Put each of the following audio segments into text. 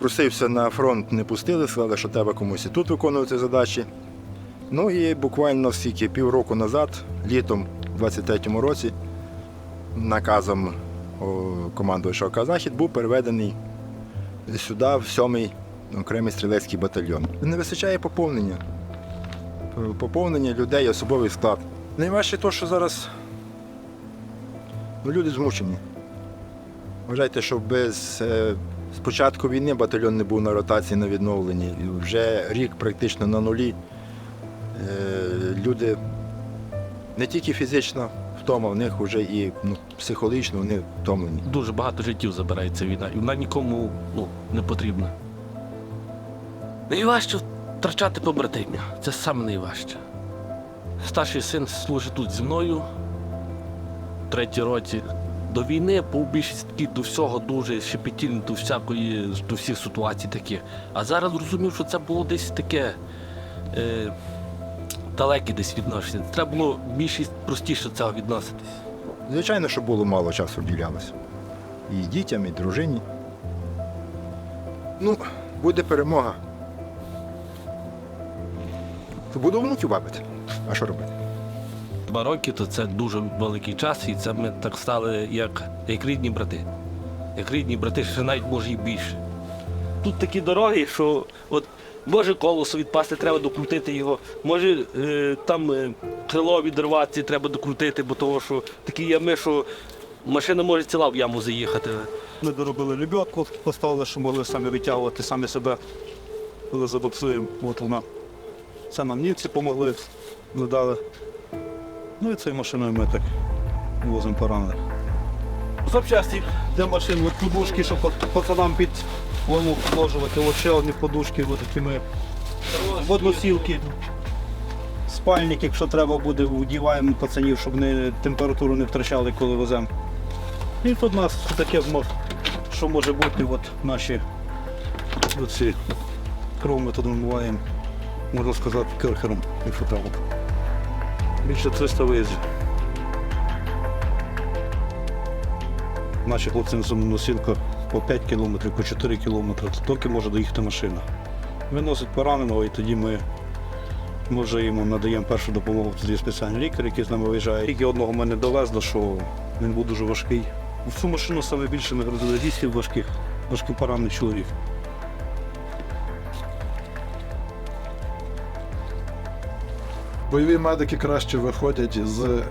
Просився на фронт, не пустили, сказали, що треба комусь і тут виконувати задачі. Ну і буквально скільки півроку назад, літом, у 23-му році, наказом о, командувача ОК Захід був переведений сюди, в 7-й окремий стрілецький батальйон. Не вистачає поповнення. Поповнення людей, особовий склад. Найважче те, що зараз ну, люди змучені. Вважайте, що без е, з початку війни батальйон не був на ротації на відновленні. Вже рік практично на нулі. Е, люди не тільки фізично втома, в них вже і ну, психологічно вони втомлені. Дуже багато життів забирає ця війна, і вона нікому ну, не потрібна. Найважче втрачати побратимів. Це саме найважче. Старший син служить тут зі мною, третій році. До війни був більшість такий до всього дуже щепетільний, до всякої, до всіх ситуацій таких. А зараз зрозумів, що це було десь таке е, далеке десь відношення. Треба було більшість простіше цього відноситись. Звичайно, що було мало часу вділялося. І дітям, і дружині. Ну, буде перемога. То буду внуків бабити. А що робити? Два роки то це дуже великий час, і це ми так стали як, як рідні брати. Як рідні брати, ще навіть може і більше. Тут такі дороги, що от може колесо відпасти, треба докрутити його. Може е, там е, крило відриватися, треба докрутити, бо того, що такі ями, що машина може ціла в яму заїхати. Ми доробили лебедку, поставили, що могли самі витягувати, самі себе, коли забуксуємо. От вона. Це нам німці допомогли, додали. Ну і цією машиною ми так возимо поранених. Запчасті для машин, от подушки, щоб пацанам під голову положувати, от ще одні подушки, от такі ми. Водносілки. Спальник, якщо треба буде, вдіваємо пацанів, щоб вони температуру не втрачали, коли веземо. І тут у нас таке, що може бути, от наші оці кров ми тут вимиваємо, можна сказати, керхером, якщо треба. Більше 300 виїздів. Наші хлопці несуть носілка по 5 кілометрів, по 4 кілометри, тільки може доїхати машина. Виносить пораненого і тоді ми, вже йому надаємо першу допомогу. Тоді спеціальний лікар, який з нами виїжджає. Тільки одного мене довезло, що він був дуже важкий. В цю машину саме більше ми грузили дійсів важких, важкий поранений чоловік. Бойові медики краще виходять з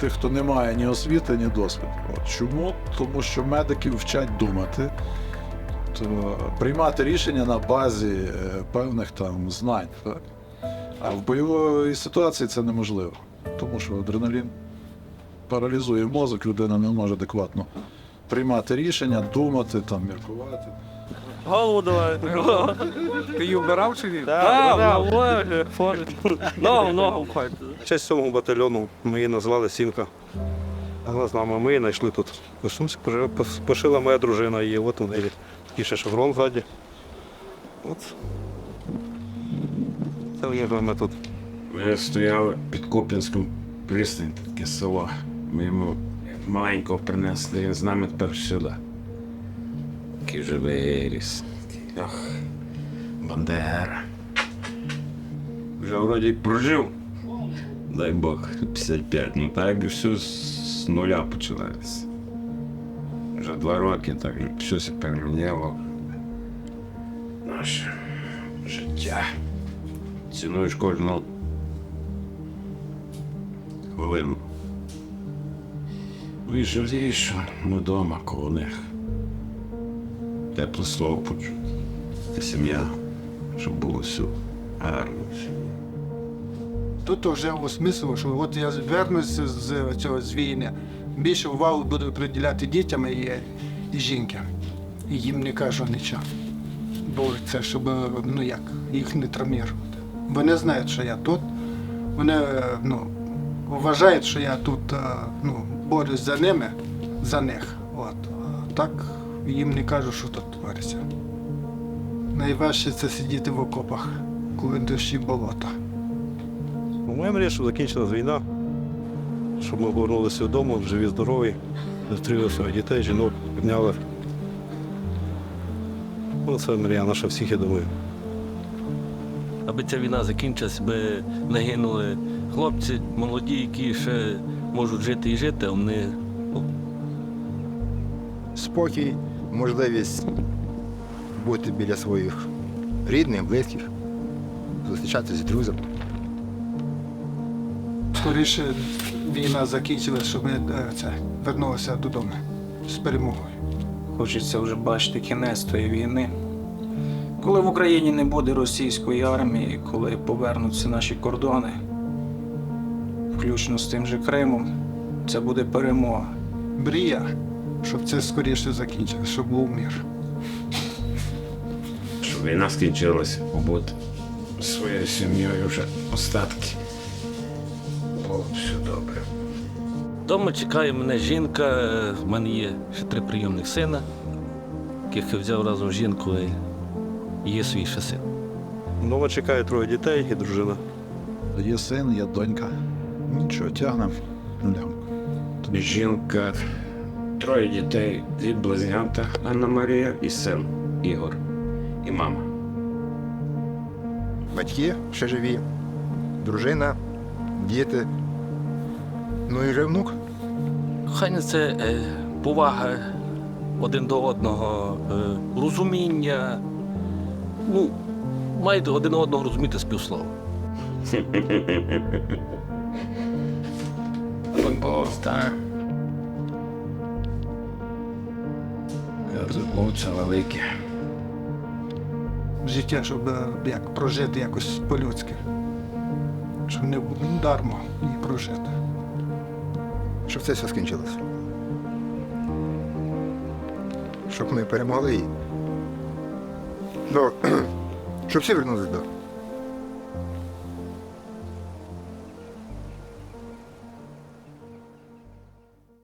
тих, хто не має ні освіти, ні досвіду. Чому? Тому що медиків вчать думати, то приймати рішення на базі е, певних там знань. Так? А в бойовій ситуації це неможливо, тому що адреналін паралізує мозок, людина не може адекватно приймати рішення, думати, там, міркувати. Голову давай. Ти її вбирав чи ні? Ногу, ногу входь. Часть 7 батальйону ми її назвали Сімка. Але з нами ми її знайшли тут. Костюмчик пошила- пошила моя дружина її, от у неї такий ще шеврон ззаді. От. Це виїжджали ми тут. Ми стояли під Куп'янськом пристань, таке село. Ми йому маленького принесли, він з нами тепер сюди. Такий вже виріс. Ох, Бандера. Вже вроді прожив. Дай Бог, 55. Ну так якби все з нуля починається. Вже два роки так щось переміняло. Наше життя. Цінуєш кожного хвилину. Ви жалієш, що ми вдома коло них. Тепле слово почути. Сім'я, щоб було все гарно. Тут вже осмислило, що от я вернуся з цього з війни. Більше увагу буду приділяти дітям і, і жінкам. І їм не кажу нічого. Бо це щоб ну як, їх не травмувати. Вони знають, що я тут. Вони е, ну, вважають, що я тут е, ну, борюсь за ними, за них. От. А так їм не кажу, що тут твориться. Найважче це сидіти в окопах, коли дощі болота. Ну, Моя мрія, щоб закінчилась війна, щоб ми повернулися додому, живі, здорові, зустріли своїх дітей, жінок, підняли. Ну, це мрія наша всіх, я думаю. Аби ця війна закінчилась, би не гинули хлопці молоді, які ще можуть жити і жити, а вони ну, Спокій, можливість бути біля своїх рідних, близьких, зустрічатися з друзями. Скоріше війна закінчилася, щоб ми е, це, вернулися додому з перемогою. Хочеться вже бачити кінець тої війни. Коли в Україні не буде російської армії, коли повернуться наші кордони, включно з тим же Кримом, це буде перемога. Мрія, щоб це скоріше закінчилося, щоб був мир. Щоб війна скінчилася, побути своєю сім'єю вже остатки. Було б все добре. Дома чекає мене жінка, в мене є ще три прийомних сина, яких я взяв разом з жінкою, і є свій ще син. Вдома чекає троє дітей і дружина. Є син, є донька. Нічого, тягнемо. Жінка, троє дітей, дві близнята, Анна Марія і син Ігор. І мама. Батьки ще живі, дружина, діти. Ну і вже внук. Кохання це е, повага один до одного, е, розуміння. Ну, маєте один одного розуміти з півслова. так. Це велике. Життя, щоб е, як, прожити якось по-людськи. Щоб не було дармо і прожити. Щоб це все скінчилося. Щоб ми перемогли. До... Щоб всі вернулися до